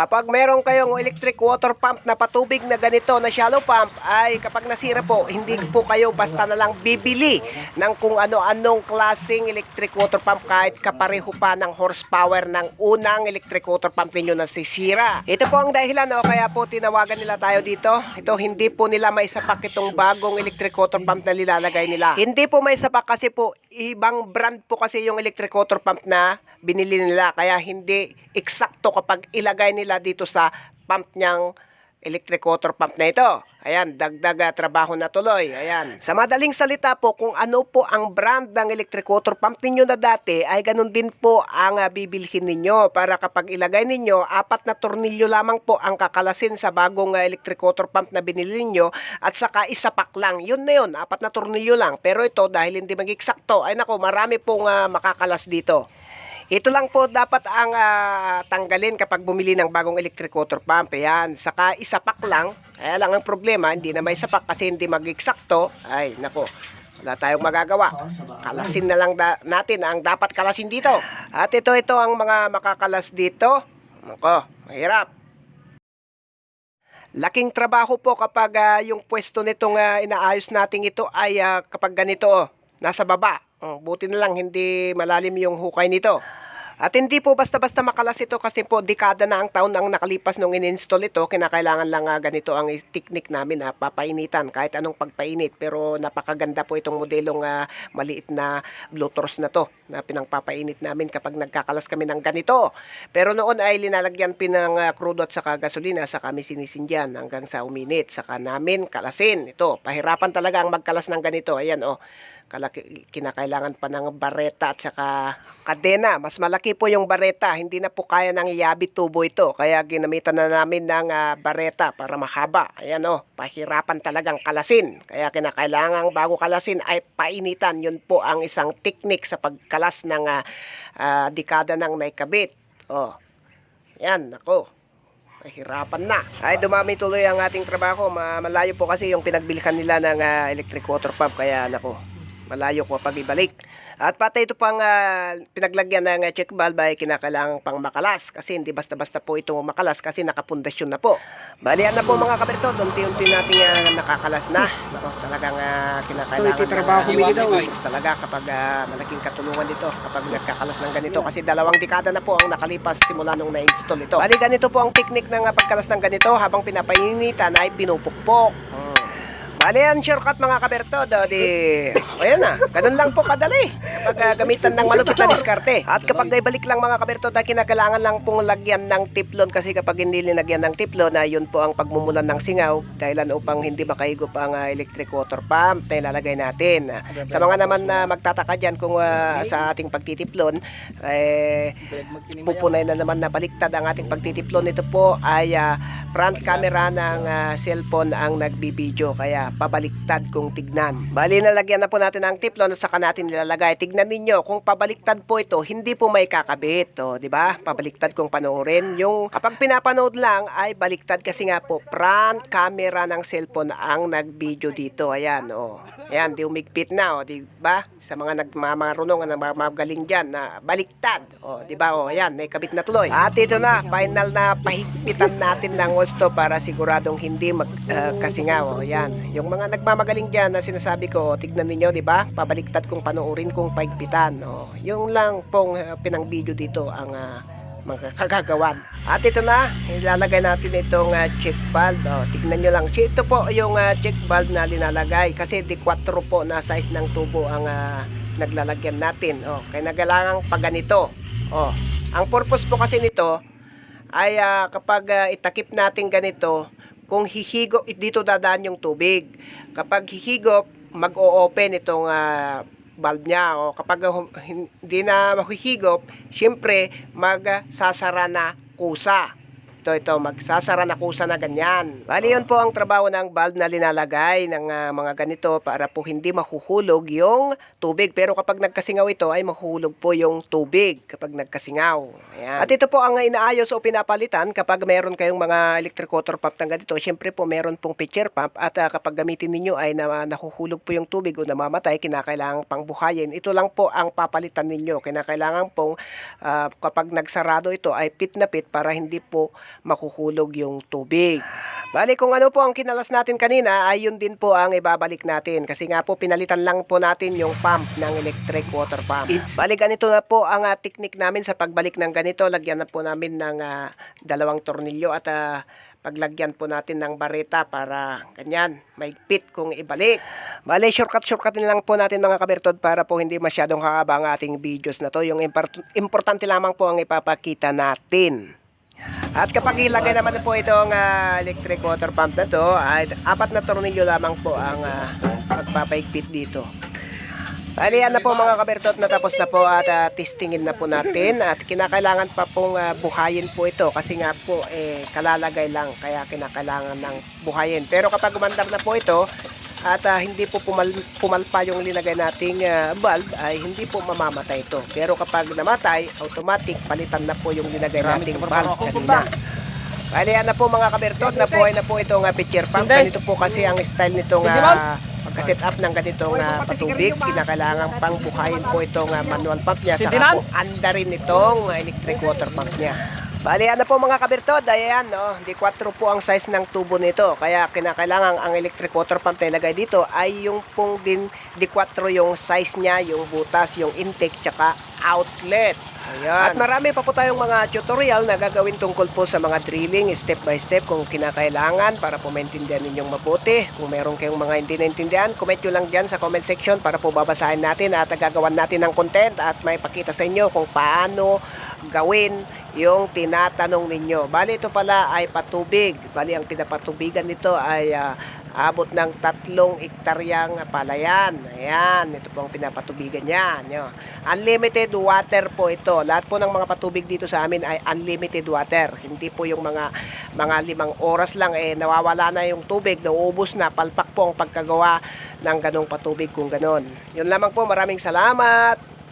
Kapag meron kayong electric water pump na patubig na ganito na shallow pump ay kapag nasira po, hindi po kayo basta na lang bibili ng kung ano-anong klaseng electric water pump kahit kapareho pa ng horsepower ng unang electric water pump ninyo na sisira. Ito po ang dahilan o kaya po tinawagan nila tayo dito. Ito hindi po nila may sapak itong bagong electric water pump na nilalagay nila. Hindi po may sapak kasi po ibang brand po kasi yung electric water pump na binili nila kaya hindi eksakto kapag ilagay nila dito sa pump niyang electric water pump na ito. Ayan, dagdag ah, trabaho na tuloy. Ayan. Sa madaling salita po, kung ano po ang brand ng electric water pump ninyo na dati, ay ganun din po ang ah, bibilhin ninyo para kapag ilagay ninyo, apat na tornilyo lamang po ang kakalasin sa bagong ah, electric water pump na binili ninyo at saka isa pack lang. Yun na yun, apat na tornilyo lang. Pero ito, dahil hindi mag-eksakto, ay nako, marami pong ah, makakalas dito. Ito lang po dapat ang ah, tanggalin kapag bumili ng bagong electric water pump. Ayan, saka isapak lang. Kaya lang ang problema, hindi na may sapak kasi hindi mag-eksakto. Ay, nako. Wala tayong magagawa. Kalasin na lang da- natin ang dapat kalasin dito. At ito, ito ang mga makakalas dito. Nako, mahirap. Laking trabaho po kapag ah, yung pwesto nitong ah, inaayos natin ito ay ah, kapag ganito, oh, nasa baba. Oh, buti na lang hindi malalim yung hukay nito. At hindi po basta-basta makalas ito kasi po dekada na ang taon ang nakalipas nung in-install ito. Kinakailangan lang ah, ganito ang technique namin na papainitan kahit anong pagpainit. Pero napakaganda po itong modelong ah, maliit na Bluetooth na to na pinangpapainit namin kapag nagkakalas kami ng ganito. Pero noon ay linalagyan pinang uh, crudo at saka gasolina sa kami sinisindyan hanggang sa uminit. Saka namin kalasin. Ito, pahirapan talaga ang magkalas ng ganito. Ayan oh kinakailangan pa ng bareta at saka kadena. Mas malaki po yung bareta. Hindi na po kaya ng yabi tubo ito. Kaya ginamitan na namin ng ah, bareta para mahaba. Ayan o, pahirapan talagang kalasin. Kaya kinakailangan bago kalasin ay painitan. Yun po ang isang technique sa pagkalas ng ah, ah, dekada ng naikabit. O, yan, ako. Mahirapan na. Ay, dumami tuloy ang ating trabaho. Ma- Malayo po kasi yung pinagbilkan nila ng ah, electric water pump. Kaya, nako, malayo ko pag ibalik. At pati ito pang ah, pinaglagyan ng check valve ay kinakailangan pang makalas kasi hindi basta-basta po ito makalas kasi nakapundasyon na po. Balian na po mga kaberto, unti-unti natin ah, nakakalas na. Nako, talagang ah, kinakailangan Ito, trabaho ah, dito, eh. talaga kapag ah, malaking katulungan dito kapag nagkakalas ng ganito kasi dalawang dekada na po ang nakalipas simula nung na-install ito. Bali ganito po ang technique ng ah, pagkalas ng ganito habang pinapainitan ay pinupukpok. Hmm. Bali yan, shortcut mga kaberto. Do, di, o yan na, ganun lang po kadali. Kapag ah, gamitan ng malupit na diskarte. At kapag ibalik lang mga kaberto, dahil kinakailangan lang pong lagyan ng tiplon kasi kapag hindi linagyan ng tiplon, na yun po ang pagmumulan ng singaw dahilan upang hindi makahigop ang ah, electric water pump na ilalagay natin. Ah, Sa mga naman na magtataka dyan kung ah, sa ating pagtitiplon, eh, pupunay na naman na baliktad ang ating pagtitiplon. Ito po ay ah, front camera ng ah, cellphone ang nagbibideo kaya pabaliktad kung tignan. Bali nalagyan na po natin ang tiplon at saka natin nilalagay. Tignan ninyo kung pabaliktad po ito, hindi po may kakabit, oh, 'di ba? Pabaliktad kung panoorin. Yung kapag pinapanood lang ay baliktad kasi nga po front camera ng cellphone ang nagbideo dito. Ayan, oh. Ayan, di umigpit na, oh, 'di ba? Sa mga nagmamarunong na magaling diyan na baliktad, oh, 'di ba? Oh, ayan, may kabit na tuloy. At ito na, final na pahigpitan natin ng gusto para siguradong hindi mag uh, kasingaw. Oh, ayan. Yung mga nagmamagaling diyan na sinasabi ko, tignan niyo, 'di ba? Pabaliktad kung panoorin kung paigpitan. Oh, yung lang pong uh, pinang video dito ang ah, mga. At ito na, ilalagay natin itong ah, check valve. Oh, tignan nyo lang. Si- Ito po yung ah, check valve na linalagay. Kasi di 4 po na size ng tubo ang ah, naglalagyan natin. Oh, kaya nagalangang pa ganito. Oh, ang purpose po kasi nito ay ah, kapag ah, itakip natin ganito, kung hihigop, dito dadaan yung tubig. Kapag hihigop, mag-o-open itong ah, valve niya. O kapag hindi na mahihigop, syempre magsasara na kusa. Ito, ito, magsasara na kusa na ganyan. Bali, yun po ang trabaho ng valve na linalagay ng ah, mga ganito para po hindi mahuhulog yung tubig. Pero kapag nagkasingaw ito, ay mahuhulog po yung tubig kapag nagkasingaw. Ayan. At ito po ang inaayos o pinapalitan kapag meron kayong mga electric water pump ng ganito. Siyempre po meron pong pitcher pump at ah, kapag gamitin ninyo ay na, nahuhulog po yung tubig o namamatay, kinakailangan pang buhayin. Ito lang po ang papalitan ninyo. Kinakailangan pong ah, kapag nagsarado ito ay pit na pit para hindi po makukulog yung tubig. Bali kung ano po ang kinalas natin kanina ay yun din po ang ibabalik natin kasi nga po pinalitan lang po natin yung pump ng electric water pump. Bali ganito na po ang ah, technique namin sa pagbalik ng ganito. Lagyan na po namin ng ah, dalawang tornilyo at ah, paglagyan po natin ng bareta para ganyan, may pit kung ibalik. Bale, shortcut-shortcut lang po natin mga kabertod para po hindi masyadong kakaba ang ating videos na to. Yung import- importante lamang po ang ipapakita natin. At kapag ilagay naman na po itong ah, electric water pump na to, ay apat na tornilyo lamang po ang uh, magpapaigpit dito. Bali, na po mga kabertot, natapos na po at ah, testingin na po natin at kinakailangan pa pong ah, buhayin po ito kasi nga po eh, kalalagay lang kaya kinakailangan ng buhayin. Pero kapag umandar na po ito at ah, hindi po pumal pumalpa yung linagay nating ah, bulb ay hindi po mamamatay ito. Pero kapag namatay, automatic palitan na po yung linagay nating bulb kanina. Bali, yan na po mga kabertot, nabuhay na po itong uh, pitcher pump. Ganito po kasi ang style nitong uh, pagka-set up ng ganitong uh, patubig. Kinakailangan pang buhayin po itong uh, manual pump niya. Saka po andarin itong uh, electric water pump niya. Bali, na po mga kabertot. Ayan, no? Di 4 po ang size ng tubo nito. Kaya kinakailangan ang electric water pump na ilagay dito ay yung pong din di 4 yung size niya, yung butas, yung intake, tsaka outlet. Ayan. At marami pa po tayong mga tutorial na gagawin tungkol po sa mga drilling step by step kung kinakailangan para po maintindihan ninyong mabuti. Kung meron kayong mga hindi naintindihan, comment nyo lang dyan sa comment section para po babasahin natin at gagawan natin ng content at may pakita sa inyo kung paano gawin yung tinatanong ninyo. Bali ito pala ay patubig. Bali ang pinapatubigan nito ay ah, abot ng tatlong ektaryang palayan. Ayan, ito po ang pinapatubigan niya. Unlimited water po ito. Lahat po ng mga patubig dito sa amin ay unlimited water. Hindi po yung mga mga limang oras lang eh nawawala na yung tubig, nauubos na, palpak po ang pagkagawa ng ganong patubig kung ganon. Yun lamang po, maraming salamat.